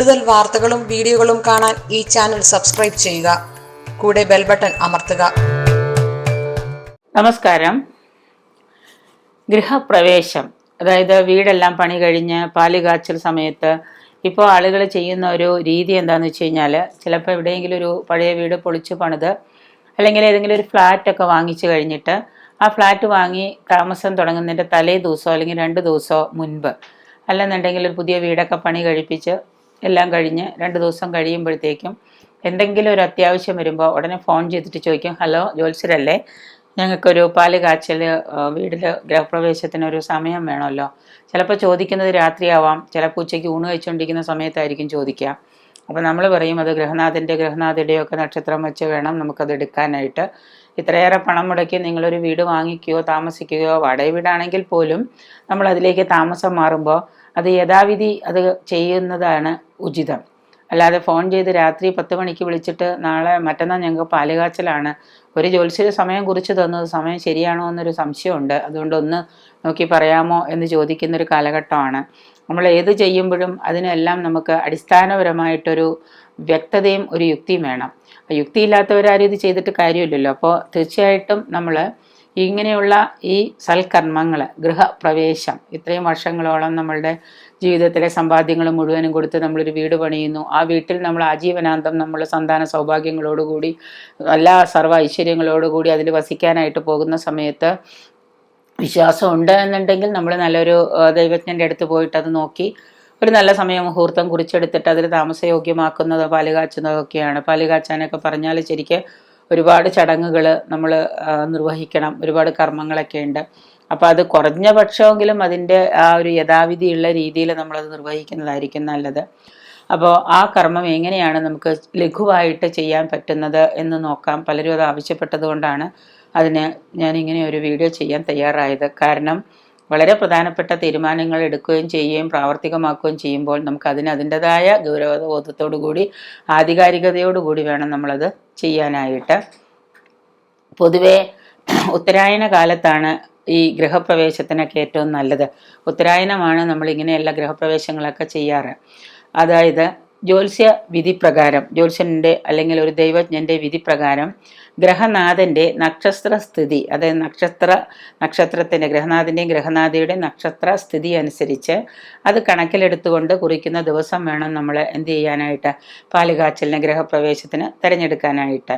കൂടുതൽ വാർത്തകളും വീഡിയോകളും കാണാൻ ഈ ചാനൽ സബ്സ്ക്രൈബ് ചെയ്യുക. കൂടെ ബെൽ ബട്ടൺ അമർത്തുക. നമസ്കാരം. ഗൃഹപ്രവേശം അതായത് വീടെല്ലാം പണി കഴിഞ്ഞ് പാൽ കാച്ചൽ സമയത്ത് ഇപ്പോൾ ആളുകൾ ചെയ്യുന്ന ഒരു രീതി എന്താണെന്ന് വെച്ച് കഴിഞ്ഞാൽ ചിലപ്പോൾ എവിടെയെങ്കിലും ഒരു പഴയ വീട് പൊളിച്ച് പണിത് അല്ലെങ്കിൽ ഏതെങ്കിലും ഒരു ഫ്ലാറ്റൊക്കെ വാങ്ങിച്ചു കഴിഞ്ഞിട്ട് ആ ഫ്ലാറ്റ് വാങ്ങി താമസം തുടങ്ങുന്നതിന്റെ തലേ ദിവസമോ അല്ലെങ്കിൽ രണ്ട് ദിവസമോ മുൻപ് അല്ലെന്നുണ്ടെങ്കിൽ ഒരു പുതിയ വീടൊക്കെ പണി കഴിപ്പിച്ച് എല്ലാം കഴിഞ്ഞ് രണ്ട് ദിവസം കഴിയുമ്പോഴത്തേക്കും എന്തെങ്കിലും ഒരു അത്യാവശ്യം വരുമ്പോൾ ഉടനെ ഫോൺ ചെയ്തിട്ട് ചോദിക്കും ഹലോ ജോൽസരല്ലേ ഞങ്ങൾക്കൊരു പാൽ കാച്ചൽ വീട്ടിൽ ഗൃഹപ്രവേശത്തിനൊരു സമയം വേണമല്ലോ. ചിലപ്പോൾ ചോദിക്കുന്നത് രാത്രിയാവാം ചിലപ്പോൾ ഉച്ചയ്ക്ക് ഊണ് കഴിച്ചുകൊണ്ടിരിക്കുന്ന സമയത്തായിരിക്കും ചോദിക്കുക. അപ്പോൾ നമ്മൾ പറയും അത് ഗൃഹനാഥന്റെ ഗൃഹനാഥയുടെയോ ഒക്കെ നക്ഷത്രം വെച്ച് വേണം നമുക്കത് എടുക്കാനായിട്ട്. ഇത്രയേറെ പണം മുടക്കി നിങ്ങളൊരു വീട് വാങ്ങിക്കുകയോ താമസിക്കുകയോ വാടക വീടാണെങ്കിൽ പോലും നമ്മൾ അതിലേക്ക് താമസം മാറുമ്പോൾ അത് യഥാവിധി അത് ചെയ്യുന്നതാണ് ഉചിതം. അല്ലാതെ ഫോൺ ചെയ്ത് രാത്രി പത്ത് മണിക്ക് വിളിച്ചിട്ട് നാളെ മറ്റന്നാൾ ഞങ്ങൾക്ക് പാലുകാച്ചലാണ്. ഒരു ജ്യോത്സ്യർ സമയം കുറിച്ച് തന്നത് സമയം ശരിയാണോ എന്നൊരു സംശയമുണ്ട്. അതുകൊണ്ട് ഒന്ന് നോക്കി പറയാമോ എന്ന് ചോദിക്കുന്നൊരു കാലഘട്ടമാണ്. നമ്മൾ ഏത് ചെയ്യുമ്പോഴും അതിനെല്ലാം നമുക്ക് അടിസ്ഥാനപരമായിട്ടൊരു വ്യക്തതയും ഒരു യുക്തിയും വേണം. യുക്തിയില്ലാത്തവരാരും ഇത് ചെയ്തിട്ട് കാര്യമില്ലല്ലോ. അപ്പോൾ തീർച്ചയായിട്ടും നമ്മൾ ഇങ്ങനെയുള്ള ഈ സൽക്കർമ്മങ്ങൾ ഗൃഹപ്രവേശം ഇത്രയും വർഷങ്ങളോളം നമ്മളുടെ ജീവിതത്തിലെ സമ്പാദ്യങ്ങൾ മുഴുവനും കൊടുത്ത് നമ്മളൊരു വീട് പണിയുന്നു. ആ വീട്ടിൽ നമ്മൾ ആജീവനാന്തം നമ്മൾ സന്താന സൗഭാഗ്യങ്ങളോടുകൂടി എല്ലാ സർവ ഐശ്വര്യങ്ങളോടുകൂടി അതിൽ വസിക്കാനായിട്ട് പോകുന്ന സമയത്ത് വിശ്വാസം ഉണ്ട് എന്നുണ്ടെങ്കിൽ നമ്മൾ നല്ലൊരു ദൈവജ്ഞന്റെ അടുത്ത് പോയിട്ട് അത് നോക്കി ഒരു നല്ല സമയം മുഹൂർത്തം കുറിച്ചെടുത്തിട്ട് അതിൽ താമസയോഗ്യമാക്കുന്നത് പാലുകാച്ചുന്നതൊക്കെയാണ് പാലുകാച്ചാനൊക്കെ പറഞ്ഞാൽ ശരിക്ക് ഒരുപാട് ചടങ്ങുകൾ നമ്മൾ നിർവഹിക്കണം. ഒരുപാട് കർമ്മങ്ങളൊക്കെ ഉണ്ട്. അപ്പോൾ അത് കുറഞ്ഞ പക്ഷമെങ്കിലും അതിന്റെ ആ ഒരു യഥാവിധിയുള്ള രീതിയിൽ നമ്മളത് നിർവഹിക്കുന്നതായിരിക്കും നല്ലത്. അപ്പോൾ ആ കർമ്മം എങ്ങനെയാണ് നമുക്ക് ലഘുവായിട്ട് ചെയ്യാൻ പറ്റുന്നത് എന്ന് നോക്കാം. പലരും അത് ആവശ്യപ്പെട്ടതുകൊണ്ടാണ് അതിന് ഞാൻ ഇങ്ങനെ ഒരു വീഡിയോ ചെയ്യാൻ തയ്യാറായത്. കാരണം വളരെ പ്രധാനപ്പെട്ട തീരുമാനങ്ങൾ എടുക്കുകയും ചെയ്യുകയും പ്രാവർത്തികമാക്കുകയും ചെയ്യുമ്പോൾ നമുക്ക് അതിന് അതിന്റെതായ ഗൗരവബോധത്തോടു കൂടി ആധികാരികതയോടുകൂടി വേണം നമ്മളത് ചെയ്യാനായിട്ട്. പൊതുവേ ഉത്തരായന കാലത്താണ് ഈ ഗൃഹപ്രവേശത്തിനൊക്കെ ഏറ്റവും നല്ലത്. ഉത്തരായനമാണ് നമ്മൾ ഇങ്ങനെയുള്ള ഗൃഹപ്രവേശങ്ങളൊക്കെ ചെയ്യാറ്. അതായത് ജ്യോത്സ്യ വിധി പ്രകാരം ജ്യോത്സ്യന്റെ അല്ലെങ്കിൽ ഒരു ദൈവജ്ഞന്റെ വിധി പ്രകാരം ഗ്രഹനാഥന്റെ നക്ഷത്ര സ്ഥിതി അതായത് നക്ഷത്ര നക്ഷത്രത്തിന്റെ ഗ്രഹനാഥന്റെയും ഗ്രഹനാഥയുടെ നക്ഷത്ര സ്ഥിതി അനുസരിച്ച് അത് കണക്കിലെടുത്തുകൊണ്ട് കുറിക്കുന്ന ദിവസം വേണം നമ്മൾ എന്ത് ചെയ്യാനായിട്ട് പാലുകാച്ചലിന് ഗ്രഹപ്രവേശത്തിന് തിരഞ്ഞെടുക്കാനായിട്ട്.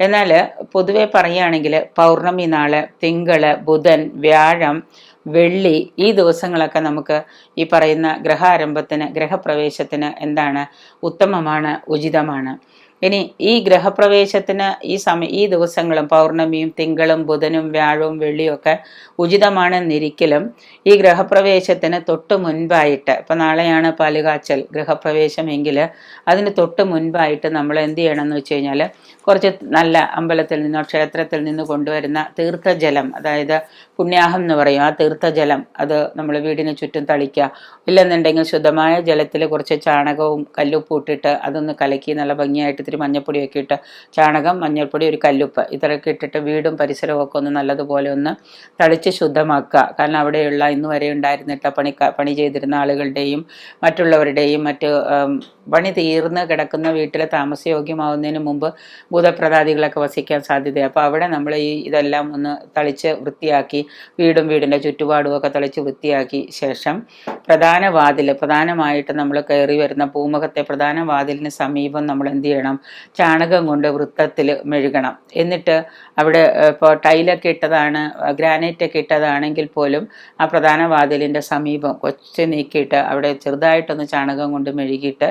എന്നാൽ പൊതുവെ പറയുകയാണെങ്കിൽ പൗർണമി നാൾ തിങ്കൾ ബുധൻ വ്യാഴം വെള്ളി ഈ ദിവസങ്ങളൊക്കെ നമുക്ക് ഈ പറയുന്ന ഗ്രഹാരംഭത്തിന് ഗ്രഹപ്രവേശത്തിന് എന്താണ് ഉത്തമമാണ് ഉചിതമാണ്. ഇനി ഈ ഗ്രഹപ്രവേശത്തിന് ഈ സമയ ഈ ദിവസങ്ങളും പൗർണമിയും തിങ്കളും ബുധനും വ്യാഴവും വെള്ളിയും ഒക്കെ ഉചിതമാണെന്നിരിക്കലും ഈ ഗ്രഹപ്രവേശത്തിന് തൊട്ട് മുൻപായിട്ട് ഇപ്പം നാളെയാണ് പാലുകാച്ചൽ ഗ്രഹപ്രവേശമെങ്കിൽ അതിന് തൊട്ട് മുൻപായിട്ട് നമ്മൾ എന്ത് ചെയ്യണം എന്ന് വെച്ച് കഴിഞ്ഞാൽ കുറച്ച് നല്ല അമ്പലത്തിൽ നിന്നോ ക്ഷേത്രത്തിൽ നിന്ന് കൊണ്ടുവരുന്ന തീർത്ഥജലം അതായത് പുണ്യാഹം എന്ന് പറയും. ആ തീർത്ഥജലം അത് നമ്മൾ വീടിന് ചുറ്റും തളിക്കുക. ഇല്ലെന്നുണ്ടെങ്കിൽ ശുദ്ധമായ ജലത്തിൽ കുറച്ച് ചാണകവും കല്ലുപ്പും ഇട്ടിട്ട് അതൊന്ന് കലക്കി നല്ല ഭംഗിയായിട്ട് ഇത്തിരി മഞ്ഞപ്പൊടിയൊക്കെ ഇട്ട് ചാണകം മഞ്ഞൾപ്പൊടി ഒരു കല്ലുപ്പ് ഇത്രയൊക്കെ ഇട്ടിട്ട് വീടും പരിസരവും ഒക്കെ ഒന്ന് നല്ലതുപോലെ ഒന്ന് തളിച്ച് ശുദ്ധമാക്കുക. കാരണം അവിടെയുള്ള ഇന്ന് വരെ ഉണ്ടായിരുന്നിട്ട് പണി പണി ചെയ്തിരുന്ന ആളുകളുടെയും മറ്റുള്ളവരുടെയും മറ്റ് പണി തീർന്ന് കിടക്കുന്ന വീട്ടിൽ താമസയോഗ്യമാവുന്നതിന് മുമ്പ് ഭൂതപ്രതാദികളൊക്കെ വസിക്കാൻ സാധ്യതയാണ് അപ്പോൾ അവിടെ നമ്മൾ ഈ ഇതെല്ലാം ഒന്ന് തളിച്ച് വൃത്തിയാക്കി വീടും വീടിന്റെ ചുറ്റുപാടും ഒക്കെ തളിച്ച് വൃത്തിയാക്കി ശേഷം പ്രധാന വാതിൽ പ്രധാനമായിട്ട് നമ്മൾ കയറി വരുന്ന പൂമുഖത്തെ പ്രധാന വാതിലിന് സമീപം നമ്മൾ എന്ത് ചെയ്യണം? ചാണകം കൊണ്ട് വൃത്തത്തിൽ മെഴുകണം. എന്നിട്ട് അവിടെ ഇപ്പോൾ ടൈലൊക്കെ ഇട്ടതാണ് ഗ്രാനൈറ്റ് ഒക്കെ ഇട്ടതാണെങ്കിൽ പോലും ആ പ്രധാന വാതിലിന്റെ സമീപം കൊച്ചു നീക്കിയിട്ട് അവിടെ ചെറുതായിട്ടൊന്ന് ചാണകം കൊണ്ട് മെഴുകിയിട്ട്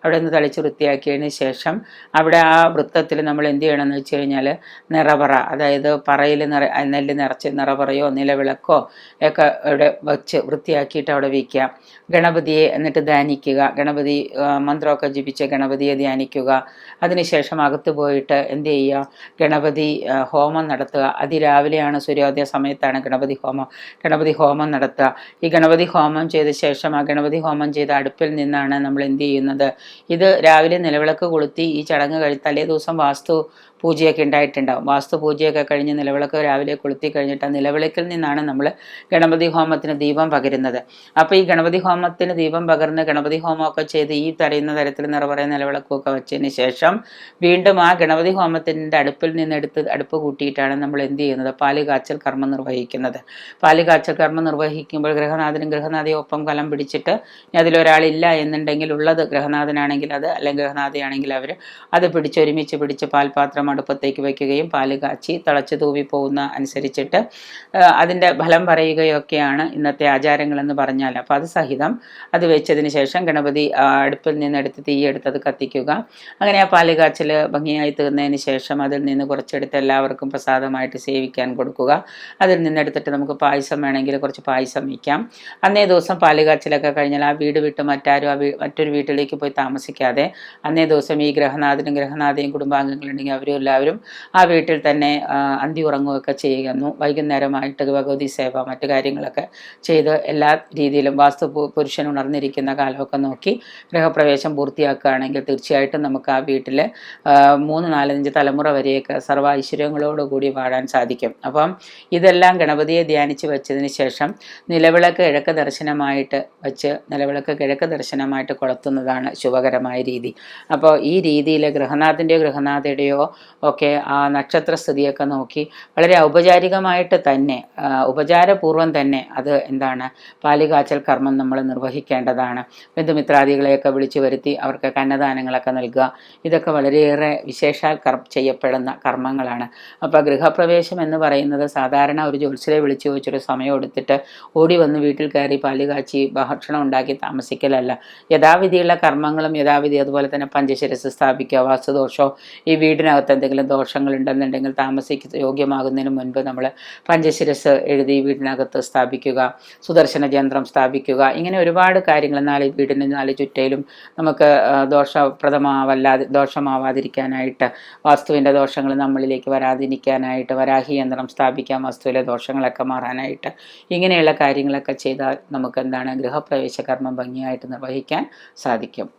അവിടെ നിന്ന് തളിച്ച് വൃത്തിയാക്കിയതിന് ശേഷം അവിടെ ആ വൃത്തത്തിൽ നമ്മൾ എന്ത് ചെയ്യണമെന്ന് വെച്ച് കഴിഞ്ഞാൽ നിറപറ അതായത് പറയിൽ നിറ നെല്ല് നിറച്ച് നിറപറയോ നിലവിളക്കോ ഒക്കെ അവിടെ വെച്ച് വൃത്തിയാക്കിയിട്ട് അവിടെ വയ്ക്കുക. ഗണപതിയെ എന്നിട്ട് ധ്യാനിക്കുക. ഗണപതി മന്ത്രമൊക്കെ ജപിച്ച് ഗണപതിയെ ധ്യാനിക്കുക. അതിനുശേഷം അകത്ത് പോയിട്ട് എന്ത് ചെയ്യുക? ഗണപതി ഹോമം നടത്തുക. അതിരാവിലെയാണ് സൂര്യോദയ സമയത്താണ് ഗണപതി ഹോമം. ഗണപതി ഹോമം നടത്തുക. ഈ ഗണപതി ഹോമം ചെയ്ത ശേഷം ആ ഗണപതി ഹോമം ചെയ്ത അടുപ്പിൽ നിന്നാണ് നമ്മൾ എന്ത് ചെയ്യുന്നത്? ഇത് രാവിലെ നിലവിളക്ക് കൊളുത്തി ഈ ചടങ്ങ് കഴി തലേ ദിവസം വാസ്തു പൂജയൊക്കെ ഉണ്ടായിട്ടുണ്ടാവും. വാസ്തു പൂജയൊക്കെ കഴിഞ്ഞ് നിലവിളക്ക് രാവിലെ കൊളുത്തി കഴിഞ്ഞിട്ട് ആ നിലവിളക്കിൽ നിന്നാണ് നമ്മൾ ഗണപതി ഹോമത്തിന് ദീപം പകരുന്നത്. അപ്പോൾ ഈ ഗണപതി ഹോമത്തിന് ദീപം പകർന്ന് ഗണപതി ഹോമമൊക്കെ ചെയ്ത് ഈ തരയുന്ന തരത്തിൽ നിറപറയ നിലവിളക്കുമൊക്കെ വെച്ചതിന് ശേഷം വീണ്ടും ആ ഗണപതി ഹോമത്തിന്റെ അടുപ്പിൽ നിന്ന് എടുത്ത് അടുപ്പ് കൂട്ടിയിട്ടാണ് നമ്മൾ എന്ത് ചെയ്യുന്നത്? പാൽ കാച്ചൽ കർമ്മം നിർവഹിക്കുന്നത്. പാൽ കാച്ചൽ കർമ്മം നിർവഹിക്കുമ്പോൾ ഗൃഹനാഥനും ഗൃഹനാഥയും ഒപ്പം കലം പിടിച്ചിട്ട് അതിലൊരാളില്ല എന്നുണ്ടെങ്കിൽ ഉള്ളത് ഗൃഹനാഥനാണെങ്കിൽ അത് അല്ലെങ്കിൽ ഗൃഹനാഥയാണെങ്കിൽ അവർ അത് പിടിച്ചൊരുമിച്ച് പിടിച്ച് പാൽപാത്രം അടുപ്പത്തേക്ക് വയ്ക്കുകയും പാൽ കാച്ചി തിളച്ചു തൂവി പോകുന്ന അനുസരിച്ചിട്ട് അതിന്റെ ഫലം പറയുകയൊക്കെയാണ് ഇന്നത്തെ ആചാരങ്ങളെന്ന് പറഞ്ഞാൽ അപ്പോൾ അത് സഹിതം അത് വെച്ചതിന് ശേഷം ഗണപതി അടുപ്പിൽ നിന്ന് എടുത്ത് തീയെടുത്ത് അത് കത്തിക്കുക. അങ്ങനെ ആ പാൽ കാച്ചൽ ഭംഗിയായി തീർന്നതിന് ശേഷം അതിൽ നിന്ന് കുറച്ചെടുത്ത് എല്ലാവർക്കും പ്രസാദമായിട്ട് സേവിക്കാൻ കൊടുക്കുക. അതിൽ നിന്നെടുത്തിട്ട് നമുക്ക് പായസം വേണമെങ്കിൽ കുറച്ച് പായസം വയ്ക്കാം. അന്നേ ദിവസം പാൽ കാച്ചിലൊക്കെ കഴിഞ്ഞാൽ ആ വീട് വിട്ട് മറ്റാരും ആ മറ്റൊരു വീട്ടിലേക്ക് പോയി താമസിക്കാതെ അന്നേ ദിവസം ഈ ഗ്രഹനാഥനും ഗ്രഹനാഥയും കുടുംബാംഗങ്ങളുണ്ടെങ്കിൽ അവരും എല്ലാവരും ആ വീട്ടിൽ തന്നെ അന്തി ഉറങ്ങുകയൊക്കെ ചെയ്യുന്നു. വൈകുന്നേരമായിട്ട് ഭഗവതി സേവ മറ്റു കാര്യങ്ങളൊക്കെ ചെയ്ത് എല്ലാ രീതിയിലും വാസ്തു പുരുഷൻ ഉണർന്നിരിക്കുന്ന കാലമൊക്കെ നോക്കി ഗൃഹപ്രവേശം പൂർത്തിയാക്കുകയാണെങ്കിൽ തീർച്ചയായിട്ടും നമുക്ക് ആ വീട്ടിൽ മൂന്ന് നാലഞ്ച് തലമുറ വരെയൊക്കെ സർവ ഐശ്വര്യങ്ങളോടുകൂടി വാഴാൻ സാധിക്കും. അപ്പം ഇതെല്ലാം ഗണപതിയെ ധ്യാനിച്ച് വെച്ചതിന് ശേഷം നിലവിളക്ക് കിഴക്ക് ദർശനമായിട്ട് വെച്ച് നിലവിളക്ക് കിഴക്ക് ദർശനമായിട്ട് കൊളുത്തുന്നതാണ് ശുഭകരമായ രീതി. അപ്പോൾ ഈ രീതിയിൽ ഗൃഹനാഥന്റെയോ ഗൃഹനാഥയുടെയോ ഒക്കെ ആ നക്ഷത്ര സ്ഥിതിയൊക്കെ നോക്കി വളരെ ഔപചാരികമായിട്ട് തന്നെ ഉപചാരപൂർവം തന്നെ അത് എന്താണ് പാലികാച്ചൽ കർമ്മം നമ്മൾ നിർവഹിക്കേണ്ടതാണ്. ബന്ധുമിത്രാദികളെയൊക്കെ വിളിച്ചു വരുത്തി അവർക്ക് കന്നദാനങ്ങളൊക്കെ നൽകുക. ഇതൊക്കെ വളരെയേറെ വിശേഷാൽ കർ ചെയ്യപ്പെടുന്ന കർമ്മങ്ങളാണ്. അപ്പോൾ ഗൃഹപ്രവേശം എന്ന് പറയുന്നത് സാധാരണ ഒരു ജ്യോത്സ്യരെ വിളിച്ചു ചോദിച്ചൊരു സമയം എടുത്തിട്ട് ഓടി വന്ന് വീട്ടിൽ കയറി പാലികാച്ചി ഭക്ഷണം ഉണ്ടാക്കി താമസിക്കലല്ല. യഥാവിധിയുള്ള കർമ്മങ്ങളും യഥാവിധി അതുപോലെ തന്നെ പഞ്ചശിരസ് സ്ഥാപിക്കുക വാസ്തുദോഷമോ ഈ വീടിനകത്ത് എന്തെങ്കിലും ദോഷങ്ങൾ ഉണ്ടെന്നുണ്ടെങ്കിൽ താമസിക്ക യോഗ്യമാകുന്നതിന് മുൻപ് നമ്മൾ പഞ്ചശിരസ് എഴുതി വീടിനകത്ത് സ്ഥാപിക്കുക സുദർശന യന്ത്രം സ്ഥാപിക്കുക ഇങ്ങനെ ഒരുപാട് കാര്യങ്ങൾ നാല് വീടിന് നാല് ചുറ്റയിലും നമുക്ക് ദോഷപ്രദമാവല്ലാതെ ദോഷമാവാതിരിക്കാനായിട്ട് വാസ്തുവിന്റെ ദോഷങ്ങൾ നമ്മളിലേക്ക് വരാതിരിക്കാനായിട്ട് വരാഹി യന്ത്രം സ്ഥാപിക്കാം വസ്തുവിലെ ദോഷങ്ങളൊക്കെ മാറാനായിട്ട് ഇങ്ങനെയുള്ള കാര്യങ്ങളൊക്കെ ചെയ്താൽ നമുക്ക് എന്താണ് ഗൃഹപ്രവേശ കർമ്മം ഭംഗിയായിട്ട് നിർവഹിക്കാൻ സാധിക്കും.